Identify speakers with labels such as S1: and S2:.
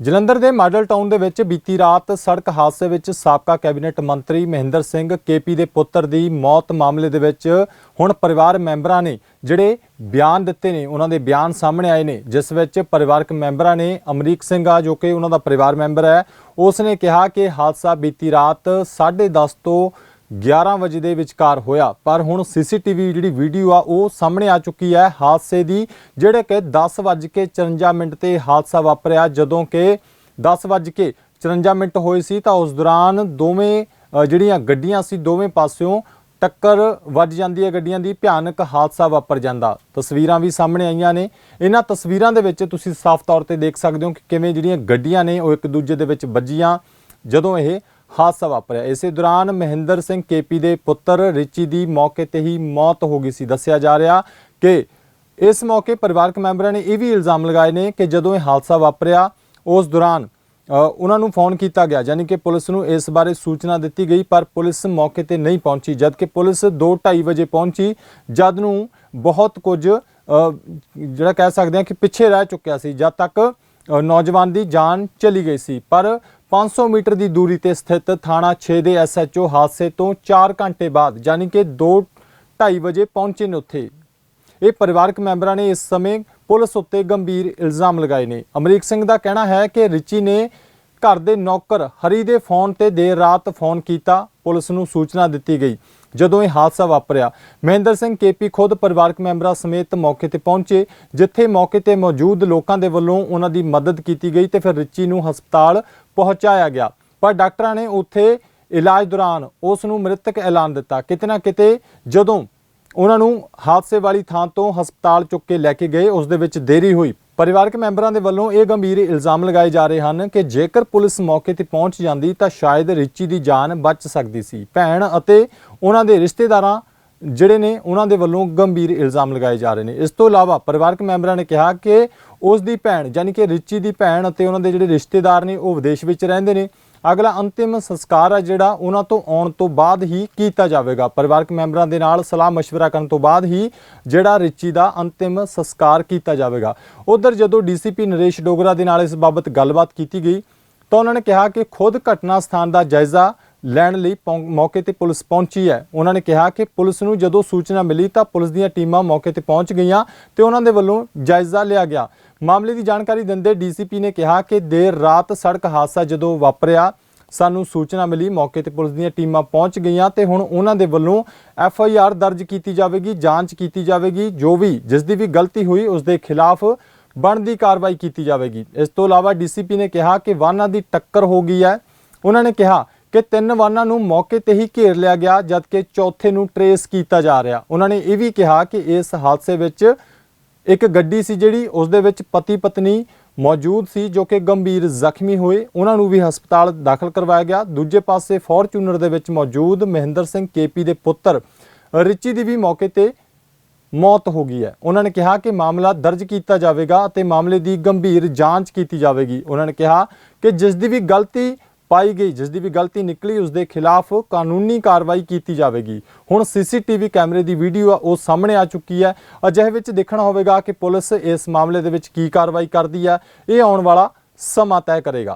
S1: ਜਲੰਧਰ ਦੇ model town ਦੇ ਵਿੱਚ ਬੀਤੀ ਰਾਤ ਸੜਕ ਹਾਦਸੇ ਵਿੱਚ ਸਾਬਕਾ ਕੈਬਨਿਟ ਮੰਤਰੀ ਮਹਿੰਦਰ ਸਿੰਘ, ਕੇਪੀ ਦੇ ਪੁੱਤਰ ਦੀ ਮੌਤ ਮਾਮਲੇ ਦੇ ਵਿੱਚ ਹੁਣ ਪਰਿਵਾਰ ਮੈਂਬਰਾਂ ਨੇ ਜਿਹੜੇ ਬਿਆਨ ਦਿੱਤੇ ਨੇ, ਉਹਨਾਂ ਦੇ ਬਿਆਨ ਸਾਹਮਣੇ ਆਏ ਨੇ, ਜਿਸ ਵਿੱਚ ਪਰਿਵਾਰਕ ਮੈਂਬਰਾਂ ਨੇ ਅਮਰੀਕ ਸਿੰਘ ਆ, ਜੋ ਕਿ ਉਹਨਾਂ ਦਾ ਪਰਿਵਾਰ ਮੈਂਬਰ ਹੈ, ਉਸ ਨੇ ਕਿਹਾ ਕਿ ਹਾਦਸਾ ਬੀਤੀ ਰਾਤ 10:30 ਤੋਂ 11 ਵਜੇ ਦੇ ਵਿਚਕਾਰ ਹੋਇਆ। ਪਰ ਹੁਣ ਸੀਸੀਟੀਵੀ ਜਿਹੜੀ ਵੀਡੀਓ ਆ, ਉਹ ਸਾਹਮਣੇ ਆ ਚੁੱਕੀ ਹੈ ਹਾਦਸੇ ਦੀ, ਜਿਹੜੇ ਕਿ 10:54 ਮਿੰਟ ਤੇ ਹਾਦਸਾ ਵਾਪਰਿਆ। ਜਦੋਂ ਕਿ 10:54 ਮਿੰਟ ਹੋਏ ਸੀ, ਤਾਂ ਉਸ ਦੌਰਾਨ ਦੋਵੇਂ ਜਿਹੜੀਆਂ ਗੱਡੀਆਂ ਸੀ, ਦੋਵੇਂ ਪਾਸਿਓਂ ਟੱਕਰ ਵੱਜ ਜਾਂਦੀ ਹੈ ਗੱਡੀਆਂ ਦੀ, ਭਿਆਨਕ ਹਾਦਸਾ ਵਾਪਰ ਜਾਂਦਾ। ਤਸਵੀਰਾਂ ਵੀ ਸਾਹਮਣੇ ਆਈਆਂ ਨੇ। ਇਹਨਾਂ ਤਸਵੀਰਾਂ ਦੇ ਵਿੱਚ ਤੁਸੀਂ ਸਾਫ਼ ਤੌਰ ਤੇ ਦੇਖ ਸਕਦੇ ਹੋ ਕਿ ਕਿਵੇਂ ਜਿਹੜੀਆਂ ਗੱਡੀਆਂ ਨੇ, ਉਹ ਇੱਕ ਦੂਜੇ ਦੇ ਵਿੱਚ ਵੱਜੀਆਂ। ਜਦੋਂ ਇਹ ਹਾਦਸਾ ਵਾਪਰਿਆ। ਇਸੇ ਦੌਰਾਨ ਮਹਿੰਦਰ ਸਿੰਘ ਕੇਪੀ ਦੇ ਪੁੱਤਰ ਰਿਚੀ ਦੀ ਮੌਕੇ ਤੇ ਹੀ ਮੌਤ ਹੋ ਗਈ ਸੀ। ਦੱਸਿਆ ਜਾ ਰਿਹਾ ਕਿ ਇਸ ਮੌਕੇ ਪਰਿਵਾਰਕ ਮੈਂਬਰਾਂ ਨੇ ਇਹ ਵੀ ਇਲਜ਼ਾਮ ਲਗਾਏ ਨੇ ਕਿ ਜਦੋਂ ਇਹ ਹਾਦਸਾ ਵਾਪਰਿਆ, ਉਸ ਦੌਰਾਨ ਉਹਨਾਂ ਨੂੰ ਫੋਨ ਕੀਤਾ ਗਿਆ, ਯਾਨੀ ਕਿ ਪੁਲਿਸ ਨੂੰ ਇਸ ਬਾਰੇ ਸੂਚਨਾ ਦਿੱਤੀ ਗਈ, ਪਰ ਪੁਲਿਸ ਮੌਕੇ ਤੇ ਨਹੀਂ ਪਹੁੰਚੀ ਜਦ ਕਿ ਪੁਲਿਸ 2:30 ਵਜੇ ਪਹੁੰਚੀ, ਜਦ ਨੂੰ ਬਹੁਤ ਕੁਝ ਜਿਹੜਾ ਕਹਿ ਸਕਦੇ ਹਾਂ ਕਿ ਪਿੱਛੇ ਰਹਿ ਚੁੱਕਿਆ ਸੀ, ਜਦ ਤੱਕ ਨੌਜਵਾਨ ਦੀ ਜਾਨ ਚਲੀ ਗਈ ਸੀ। ਪਰ 500 ਮੀਟਰ ਦੀ ਦੂਰੀ ਤੇ ਸਥਿਤ ਥਾਣਾ 6 ਦੇ ਐਸਐਚਓ ਹਾਦਸੇ ਤੋਂ 4 ਘੰਟੇ ਬਾਅਦ, ਯਾਨੀ ਕਿ 2:30 ਵਜੇ ਪਹੁੰਚੇ ਨੇ ਉੱਥੇ। ਇਹ ਪਰਿਵਾਰਕ ਮੈਂਬਰਾਂ ਨੇ ਇਸ ਸਮੇਂ ਪੁਲਿਸ ਉੱਤੇ ਗੰਭੀਰ ਇਲਜ਼ਾਮ ਲਗਾਏ ਨੇ। ਅਮਰੀਕ ਸਿੰਘ ਦਾ ਕਹਿਣਾ ਹੈ ਕਿ ਰਿਚੀ ਨੇ ਘਰ ਦੇ ਨੌਕਰ ਹਰੀ ਦੇ ਫੋਨ ਤੇ ਦੇਰ ਰਾਤ ਫੋਨ ਕੀਤਾ। ਪੁਲਿਸ ਨੂੰ ਸੂਚਨਾ ਦਿੱਤੀ ਗਈ ਜਦੋਂ ਇਹ ਹਾਦਸਾ ਵਾਪਰਿਆ। ਮਹਿੰਦਰ ਸਿੰਘ ਕੇਪੀ ਖੁਦ ਪਰਿਵਾਰਕ ਮੈਂਬਰਾਂ ਸਮੇਤ ਮੌਕੇ ਤੇ ਪਹੁੰਚੇ, ਜਿੱਥੇ ਮੌਕੇ ਤੇ ਮੌਜੂਦ ਲੋਕਾਂ ਦੇ ਵੱਲੋਂ ਉਹਨਾਂ ਦੀ ਮਦਦ ਕੀਤੀ ਗਈ ਤੇ ਫਿਰ ਰਿਚੀ ਨੂੰ ਹਸਪਤਾਲ ਪਹੁੰਚਾਇਆ ਗਿਆ। ਪਰ ਡਾਕਟਰਾਂ ਨੇ ਉੱਥੇ ਇਲਾਜ ਦੌਰਾਨ ਉਸ ਨੂੰ ਮ੍ਰਿਤਕ ਐਲਾਨ ਦਿੱਤਾ। ਕਿਤੇ ਨਾ ਕਿਤੇ ਜਦੋਂ ਉਹਨਾਂ ਨੂੰ ਹਾਦਸੇ ਵਾਲੀ ਥਾਂ ਤੋਂ ਹਸਪਤਾਲ ਚੁੱਕ ਕੇ ਲੈ ਕੇ ਗਏ, ਉਸ ਦੇ ਵਿੱਚ ਦੇਰੀ ਹੋਈ। ਪਰਿਵਾਰਕ ਮੈਂਬਰਾਂ ਦੇ ਵੱਲੋਂ ਇਹ ਗੰਭੀਰ ਇਲਜ਼ਾਮ ਲਗਾਏ ਜਾ ਰਹੇ ਹਨ ਕਿ ਜੇਕਰ ਪੁਲਿਸ ਮੌਕੇ ਤੇ ਪਹੁੰਚ ਜਾਂਦੀ ਤਾਂ ਸ਼ਾਇਦ ਰਿਚੀ ਦੀ ਜਾਨ ਬਚ ਸਕਦੀ ਸੀ। ਭੈਣ ਅਤੇ ਉਹਨਾਂ ਦੇ ਰਿਸ਼ਤੇਦਾਰਾਂ ਜਿਹੜੇ ਨੇ ਉਹਨਾਂ ਦੇ ਵੱਲੋਂ ਗੰਭੀਰ ਇਲਜ਼ਾਮ ਲਗਾਏ ਜਾ ਰਹੇ ਨੇ। ਇਸ ਤੋਂ ਇਲਾਵਾ ਪਰਿਵਾਰਕ ਮੈਂਬਰਾਂ ਨੇ ਕਿਹਾ ਕਿ ਉਸ ਦੀ ਭੈਣ, ਯਾਨੀ ਕਿ ਰਿਚੀ ਦੀ ਭੈਣ ਅਤੇ ਉਹਨਾਂ ਦੇ ਜਿਹੜੇ ਰਿਸ਼ਤੇਦਾਰ ਨੇ, ਉਹ ਵਿਦੇਸ਼ ਵਿੱਚ ਰਹਿੰਦੇ ਨੇ। ਅਗਲਾ ਅੰਤਿਮ ਸੰਸਕਾਰ ਆ ਜਿਹੜਾ ਉਹਨਾਂ ਤੋਂ ਆਉਣ ਤੋਂ ਬਾਅਦ ਹੀ ਕੀਤਾ ਜਾਵੇਗਾ। ਪਰਿਵਾਰਕ ਮੈਂਬਰਾਂ ਦੇ ਨਾਲ ਸਲਾਹ مشਵਰਾ ਕਰਨ ਤੋਂ ਬਾਅਦ ਹੀ ਜਿਹੜਾ ਰਿਚੀ ਦਾ ਅੰਤਿਮ ਸੰਸਕਾਰ ਕੀਤਾ ਜਾਵੇਗਾ। ਉਧਰ ਜਦੋਂ ਡੀਸੀਪੀ ਨਰੇਸ਼ ਡੋਗਰਾ ਦੇ ਨਾਲ ਇਸ ਬਾਬਤ ਗੱਲਬਾਤ ਕੀਤੀ ਗਈ ਤਾਂ ਉਹਨਾਂ ਨੇ ਕਿਹਾ ਕਿ ਖੁਦ ਘਟਨਾ ਸਥਾਨ ਦਾ ਜਾਇਜ਼ਾ ਲੈਣ ਲਈ ਪਹੁੰ- ਮੌਕੇ ਤੇ ਪੁਲਿਸ ਪਹੁੰਚੀ ਹੈ। ਉਹਨਾਂ ਨੇ ਕਿਹਾ ਕਿ ਪੁਲਿਸ ਨੂੰ ਜਦੋਂ ਸੂਚਨਾ ਮਿਲੀ ਤਾਂ ਪੁਲਿਸ ਦੀਆਂ ਟੀਮਾਂ ਮੌਕੇ ਤੇ ਪਹੁੰਚ ਗਈਆਂ ਤੇ ਉਹਨਾਂ ਦੇ ਵੱਲੋਂ ਜਾਇਜ਼ਾ ਲਿਆ ਗਿਆ। ਮਾਮਲੇ ਦੀ ਜਾਣਕਾਰੀ ਦਿੰਦੇ ਡੀਸੀਪੀ ਨੇ ਕਿਹਾ ਕਿ ਦੇਰ ਰਾਤ ਸੜਕ ਹਾਦਸਾ ਜਦੋਂ ਵਾਪਰਿਆ, ਸਾਨੂੰ ਸੂਚਨਾ ਮਿਲੀ ਮੌਕੇ ਤੇ ਪੁਲਿਸ ਦੀਆਂ ਟੀਮਾਂ ਪਹੁੰਚ ਗਈਆਂ ਤੇ ਹੁਣ ਉਹਨਾਂ ਦੇ ਵੱਲੋਂ ਐਫ ਆਈ ਆਰ ਦਰਜ ਕੀਤੀ ਜਾਵੇਗੀ, ਜਾਂਚ ਕੀਤੀ ਜਾਵੇਗੀ, ਜੋ ਵੀ ਜਿਸ ਦੀ ਵੀ ਗਲਤੀ ਹੋਈ ਉਸ ਦੇ ਖਿਲਾਫ ਬਣਦੀ ਕਾਰਵਾਈ ਕੀਤੀ ਜਾਵੇਗੀ। ਇਸ ਤੋਂ ਇਲਾਵਾ ਡੀਸੀਪੀ ਨੇ ਕਿਹਾ ਕਿ ਵਾਹਨਾਂ ਦੀ ਟੱਕਰ ਹੋ ਗਈ ਹੈ। ਉਹਨਾਂ ਨੇ ਕਿਹਾ ਕਿ ਤਿੰਨ ਵਾਹਨਾਂ ਨੂੰ ਮੌਕੇ ਤੇ ਹੀ ਘੇਰ ਲਿਆ ਗਿਆ, ਜਦਕਿ ਚੌਥੇ ਨੂੰ ਟਰੇਸ ਕੀਤਾ ਜਾ ਰਿਹਾ। ਉਹਨਾਂ ਨੇ ਇਹ ਵੀ ਕਿਹਾ ਕਿ ਇਸ ਹਾਦਸੇ ਵਿੱਚ ਇੱਕ ਗੱਡੀ ਸੀ ਜਿਹੜੀ ਉਸ ਦੇ ਵਿੱਚ ਪਤੀ ਪਤਨੀ ਮੌਜੂਦ ਸੀ, ਜੋ ਕਿ ਗੰਭੀਰ ਜ਼ਖਮੀ ਹੋਏ। ਉਹਨਾਂ ਨੂੰ ਵੀ ਹਸਪਤਾਲ ਦਾਖਲ ਕਰਵਾਇਆ ਗਿਆ। ਦੂਜੇ ਪਾਸੇ ਫੋਰਚੂਨਰ ਦੇ ਵਿੱਚ ਮੌਜੂਦ ਮਹਿੰਦਰ ਸਿੰਘ ਕੇਪੀ ਦੇ ਪੁੱਤਰ ਰਿਚੀ ਦੀ ਵੀ ਮੌਕੇ ਤੇ ਮੌਤ ਹੋ ਗਈ ਹੈ। ਉਹਨਾਂ ਨੇ ਕਿਹਾ ਕਿ ਮਾਮਲਾ ਦਰਜ ਕੀਤਾ ਜਾਵੇਗਾ ਅਤੇ ਮਾਮਲੇ ਦੀ ਗੰਭੀਰ ਜਾਂਚ ਕੀਤੀ ਜਾਵੇਗੀ। ਉਹਨਾਂ ਨੇ ਕਿਹਾ ਕਿ ਜਿਸ ਦੀ ਵੀ ਗਲਤੀ ਪਾਈ ਗਈ, ਜਿਸ ਦੀ ਵੀ ਗਲਤੀ ਨਿਕਲੀ, ਉਸ ਦੇ ਖਿਲਾਫ ਕਾਨੂੰਨੀ ਕਾਰਵਾਈ ਕੀਤੀ ਜਾਵੇਗੀ। ਹੁਣ ਸੀਸੀਟੀਵੀ ਕੈਮਰੇ ਦੀ ਵੀਡੀਓ ਆ, ਉਹ ਸਾਹਮਣੇ ਆ ਚੁੱਕੀ ਹੈ। ਅਜਿਹੇ ਵਿੱਚ ਦੇਖਣਾ ਹੋਵੇਗਾ ਕਿ ਪੁਲਿਸ ਇਸ ਮਾਮਲੇ ਦੇ ਵਿੱਚ ਕੀ ਕਾਰਵਾਈ ਕਰਦੀ ਹੈ। ਇਹ ਆਉਣ ਵਾਲਾ ਸਮਾਂ ਤੈਅ ਕਰੇਗਾ।